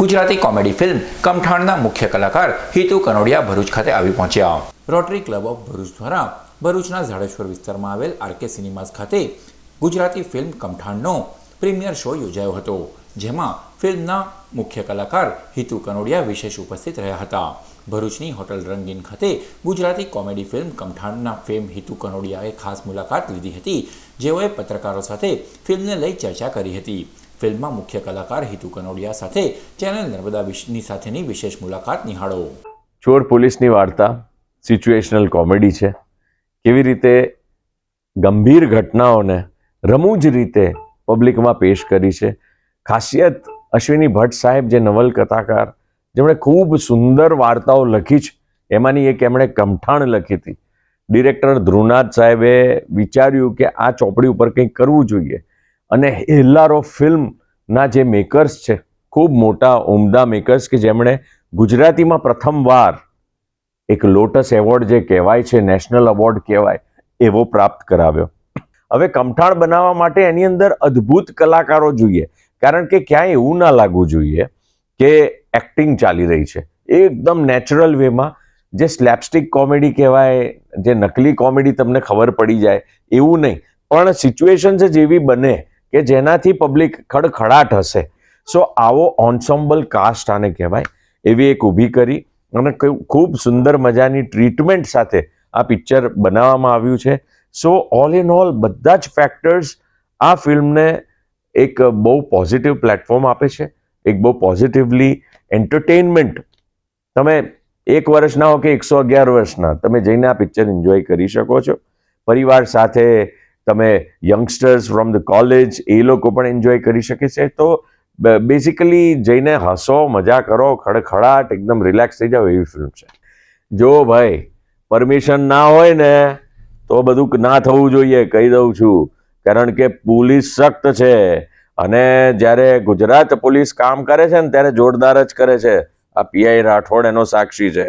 Gujarati comedy film કમઠાણના મુખ્ય કલાકાર હિતુ કનોડિયા ભરૂચ ખાતે આવી પહોંચ્યા. રોટરી ક્લબ ઓફ ભરૂચ દ્વારા ભરૂચના ઝાડેશ્વર વિસ્તારમાં આવેલ આરકે સિનેમાસ ખાતે ગુજરાતી ફિલ્મ કમઠાણનો પ્રીમિયર શો યોજાયો હતો, જેમાં ફિલ્મના મુખ્ય કલાકાર હિતુ કનોડિયા વિશેષ ઉપસ્થિત રહ્યા હતા. ભરૂચની હોટલ રંગીન ખાતે ગુજરાતી કોમેડી ફિલ્મ કમઠાણના ફેમ હિતુ કનોડિયાએ ખાસ મુલાકાત લીધી હતી, જેઓએ પત્રકારો સાથે ફિલ્મને લઈ ચર્ચા કરી હતી. ફિલ્મમાં મુખ્ય કલાકાર હિતુ કનોડિયા સાથે ચેનલ નર્મદા વિશની સાથેની વિશેષ મુલાકાત નિહાળો. ચોર પોલીસની વાર્તા સિચ્યુએશનલ કોમેડી છે. કેવી રીતે ગંભીર ઘટનાઓને રમૂજ રીતે પબ્લિકમાં પેશ કરી છે. ખાસિયત અશ્વિની ભટ્ટ સાહેબ જે નવલકથાકાર જેમણે ખૂબ સુંદર વાર્તાઓ લખી છે, એમાંની એક એમણે કમઠાણ લખી હતી. ડિરેક્ટર ધ્રુવનાથ સાહેબે વિચાર્યું કે આ ચોપડી ઉપર કંઈક કરવું જોઈએ. અને હેલ્લારો ફિલ્મના જે મેકર્સ છે, ખૂબ મોટા ઉમદા મેકર્સ કે જેમણે ગુજરાતીમાં પ્રથમવાર એક લોટસ એવોર્ડ જે કહેવાય છે નેશનલ એવોર્ડ કહેવાય, એવો પ્રાપ્ત કરાવ્યો. હવે કમઠાણ બનાવવા માટે એની અંદર અદ્ભુત કલાકારો જોઈએ. કારણ કે ક્યાંય એવું ના લાગવું જોઈએ કે એક્ટિંગ ચાલી રહી છે. એકદમ નેચરલ વેમાં જે સ્લેપસ્ટિક કોમેડી કહેવાય, જે નકલી કોમેડી તમને ખબર પડી જાય, એવું નહીં. પણ સિચ્યુએશન જ એવી બને કે જેનાથી પબ્લિક ખડખડાટ હશે. સો આવો ઓન્સોમ્બલ કાસ્ટ આને કહેવાય. એવી એક ઊભી કરી અને ખૂબ- સુંદર મજાની ટ્રીટમેન્ટ સાથે આ પિક્ચર બનાવવામાં આવ્યું છે. સો ઓલ ઇન ઓલ બધા જ ફેક્ટર્સ આ ફિલ્મને એક બહુ પોઝિટિવ પ્લેટફોર્મ આપે છે. એક બહુ પોઝિટિવલી એન્ટરટેનમેન્ટ તમે એક વર્ષના હો કે એકસો અગિયાર વર્ષના, તમે જઈને આ પિક્ચર એન્જોય કરી શકો છો. પરિવાર સાથે તમે યંગસ્ટર્સ ફ્રોમ ધ કોલેજ એ લોકો પણ એન્જોય કરી શકે છે. તો બેઝિકલી જઈને હસો, મજા કરો, ખડખડાટ, એકદમ રિલેક્સ થઈ જાઓ એવી ફિલ્મ છે. જો ભાઈ પરમિશન ના હોય ને, તો બધું ના થવું જોઈએ, કહી દઉં છું. કારણ કે પોલીસ સખ્ત છે અને જ્યારે ગુજરાત પોલીસ કામ કરે છે ને, ત્યારે જોરદાર જ કરે છે. આ પીઆઈ રાઠોડ એનો સાક્ષી છે.